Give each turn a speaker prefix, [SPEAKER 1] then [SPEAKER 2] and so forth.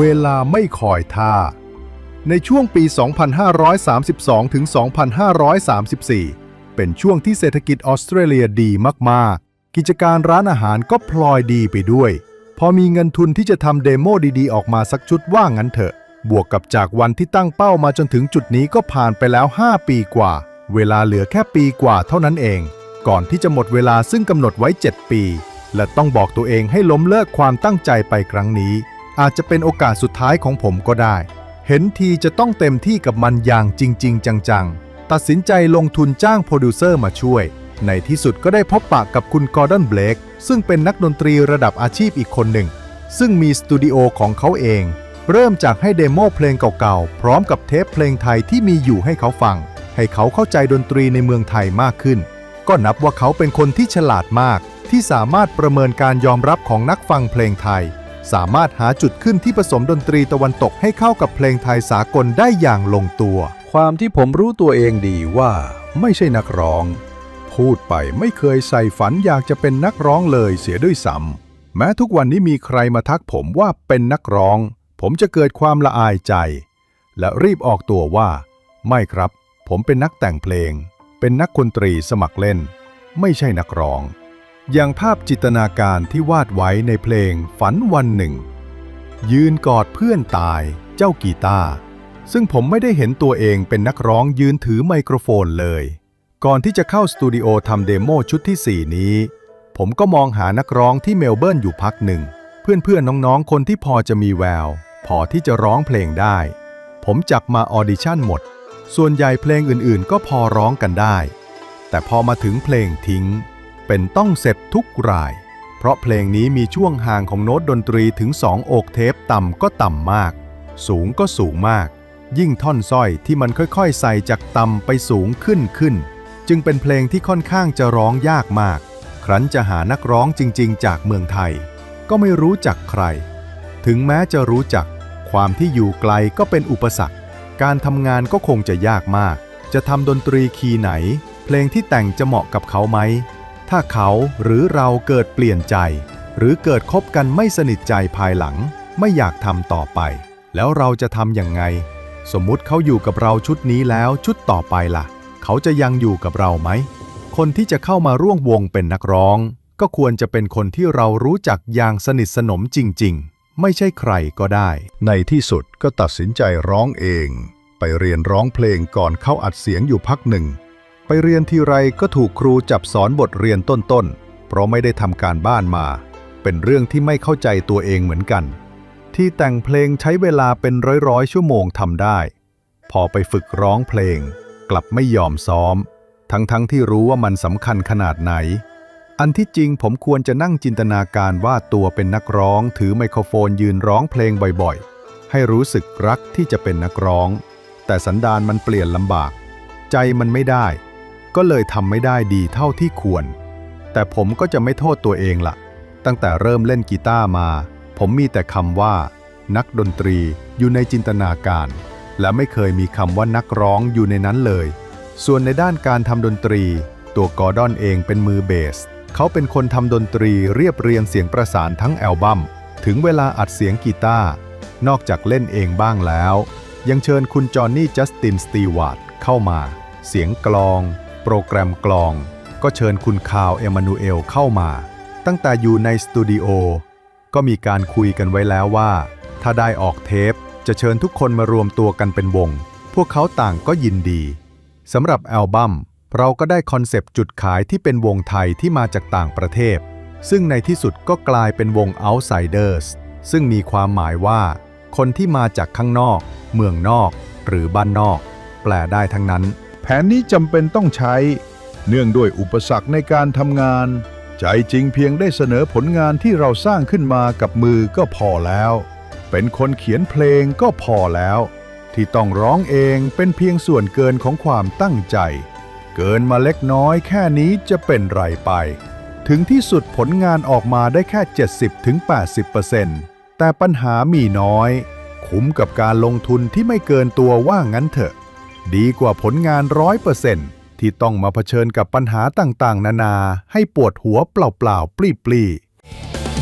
[SPEAKER 1] เวลาไม่คอยท่า ในช่วงปี 2532 ถึง 2534 เป็นช่วงที่เศรษฐกิจออสเตรเลียดีมากๆ กิจการร้านอาหารก็พลอยดีไปด้วย พอมีเงินทุนที่จะทำเดโมดีๆ ออกมาสักชุดว่างั้นเถอะ บวกกับจากวันที่ตั้งเป้ามาจนถึงจุดนี้ก็ผ่านไปแล้ว 5 ปีกว่า เวลาเหลือแค่ปีกว่าเท่านั้นเอง ก่อนที่จะหมดเวลาซึ่งกำหนดไว้ 7 ปี และต้องบอกตัวเองให้ล้มเลิกความตั้งใจไปครั้งนี้ อาจจะเป็นโอกาสสุดท้ายของผมก็ได้ เห็นทีจะต้องเต็มที่กับมันอย่างจริง ๆ จังๆ ตัดสินใจลงทุนจ้างโปรดิวเซอร์มาช่วย ในที่สุดก็ได้พบปะกับคุณกอร์ดอนเบลกซึ่งเป็นนักดนตรีระดับอาชีพอีกคนหนึ่ง ซึ่งมีสตูดิโอของเขาเอง เริ่มจากให้เดโมเพลงเก่าๆ พร้อมกับเทปเพลงไทยที่มีอยู่ให้เขาฟัง ให้เขาเข้าใจดนตรีในเมืองไทยมากขึ้น ก็นับว่าเขาเป็นคนที่ฉลาดมาก ที่สามารถประเมินการยอมรับของนักฟังเพลงไทย สามารถหาจุดขึ้นที่ผสมดนตรีตะวันตกให้เข้ากับเพลงไทยสากลได้อย่างลงตัว
[SPEAKER 2] ความที่ผมรู้ตัวเองดีว่าไม่ใช่นักร้อง พูดไปไม่เคยใส่ฝันอยากจะเป็นนักร้องเลยเสียด้วยซ้ำแม้ทุกวันนี้มีใครมาทักผมว่าเป็นนักร้อง ผมจะเกิดความละอายใจ และรีบออกตัวว่า ไม่ครับ ผมเป็นนักแต่งเพลง เป็นนักดนตรีสมัครเล่น ไม่ใช่นักร้อง อย่างภาพจิตนาการที่วาดไว้ในเพลงฝันวันหนึ่ง ยืนกอดเพื่อนตายเจ้ากีตาร์ซึ่งผมไม่ได้เห็นตัวเองเป็นนักร้องยืนถือไมโครโฟนเลย ก่อนที่จะเข้าสตูดิโอทำเดโมชุดที่ 4 นี้ ผมก็มองหานักร้องที่เมลเบิร์นอยู่พักหนึ่ง เพื่อนๆน้องๆ คนที่พอจะมีแวว พอที่จะร้องเพลงได้ ผมจับมาออดิชั่นหมด ส่วนใหญ่เพลงอื่นๆ ก็พอร้องกันได้ แต่พอมาถึงเพลงทิ้ง เป็นต้องเสร็จทุกราย เพราะเพลงนี้มีช่วงห่างของโน้ตดนตรีถึง 2 โอกเทปต่ำก็ต่ำมาก สูงก็สูงมาก ยิ่งท่อนส้อยที่มันค่อยๆ ใส่จากต่ำไปสูงขึ้นขึ้น จึงเป็นเพลงที่ค่อนข้างจะร้องยากมาก ครั้นจะหานักร้องจริง ๆ จากเมืองไทย ก็ไม่รู้จักใคร ถึงแม้จะรู้จัก ความที่อยู่ไกลก็เป็นอุปสรรค การทำงานก็คงจะยากมาก จะทำดนตรีคีย์ไหน เพลงที่แต่งจะเหมาะกับเขาไหม ถ้าเขาหรือเราเกิดเปลี่ยนใจ หรือเกิดคบกันไม่สนิทใจภายหลัง ไม่อยากทำต่อไป แล้วเราจะทำอย่างไง สมมุติเขาอยู่กับเราชุดนี้แล้วชุดต่อไปล่ะ เขาจะยังอยู่กับเราไหม คนที่จะเข้ามาร่วมวงเป็นนักร้อง ก็ควรจะเป็นคนที่เรารู้จักอย่างสนิทสนมจริง ๆ ไม่ใช่ใครก็ได้
[SPEAKER 1] ในที่สุดก็ตัดสินใจร้องเอง ไปเรียนร้องเพลงก่อนเข้าอัดเสียงอยู่พักหนึ่ง ไปเรียนทีไรก็ถูกครูจับสอนบทเรียนต้นๆ เพราะไม่ได้ทำการบ้านมา เป็นเรื่องที่ไม่เข้าใจตัวเองเหมือนกัน ที่แต่งเพลงใช้เวลาเป็นร้อยๆ ชั่วโมงทำได้ พอไปฝึกร้องเพลง กลับไม่ยอมซ้อม ทั้งๆทที่รู้ว่ามันสำคัญขนาดไหน อันที่จริงผมควรจะนั่งจินตนาการว่าตัวเป็นนักร้อง ถือไมโครโฟนยืนร้องเพลงบ่อยๆ ให้รู้สึกรักที่จะเป็นนักร้อง แต่สันดานมันเปลี่ยนลำบาก ใจมันไม่ได้ ก็เลยทำไม่ได้ดีเท่าที่ควร แต่ผมก็จะไม่โทษตัวเองละ่ะ ตั้งแต่เริ่มเล่นกีตาร์มา ผมมีแต่คำว่า นักดนตรีอยู่ในจินตนาการ และไม่เคยมีคำว่านักร้องอยู่ในนั้นเลย ส่วนในด้านการทำดนตรี ตัวกอร์ดอนเองเป็นมือเบส เขาเป็นคนทำดนตรีเรียบเรียงเสียงประสานทั้งแอลบัม้มถึงเวลาอัดเสียงกีตาร์นอกจากเล่นเองบ้างแล้ว ยังเชิญคุณจอห์นนี่จัสตินสตีวาร์ดเข้ามา เสียงกลอง โปรแกรมกลอง ก็เชิญคุณคาวเอมานูเอลเข้ามา ตั้งแต่อยู่ในสตูดิโอก็มีการคุยกันไว้แล้วว่า ถ้าได้ออกเทปจะเชิญทุกคนมารวมตัวกันเป็นวง พวกเขาต่างก็ยินดีสำหรับอัลบั้มเราก็ได้คอนเซปต์จุดขายที่เป็นวงไทยที่มาจากต่างประเทศ ซึ่งในที่สุดก็กลายเป็นวง Outsiders ซึ่งมีความหมายว่า คนที่มาจากข้างนอก เมืองนอก หรือบ้านนอก แปลได้ทั้งนั้น
[SPEAKER 2] แผนนี้จำเป็นต้องใช้ เนื่องด้วยอุปสรรคในการทำงาน ใจจริงเพียงได้เสนอผลงานที่เราสร้างขึ้นมากับมือก็พอแล้ว เป็นคนเขียนเพลงก็พอแล้ว ที่ต้องร้องเองเป็นเพียงส่วนเกินของความตั้งใจ เกินมาเล็กน้อยแค่นี้จะเป็นไรไป ถึงที่สุดผลงานออกมาได้แค่ 70-80%แต่ปัญหามีน้อย คุ้มกับการลงทุนที่ไม่เกินตัวว่างั้นเถอะ ดีกว่าผลงานร้อยเปอร์เซ็นต์ที่ต้องมาเผชิญกับปัญหาต่างๆ นานาให้ปวดหัวเปล่าๆ ปลี่ๆ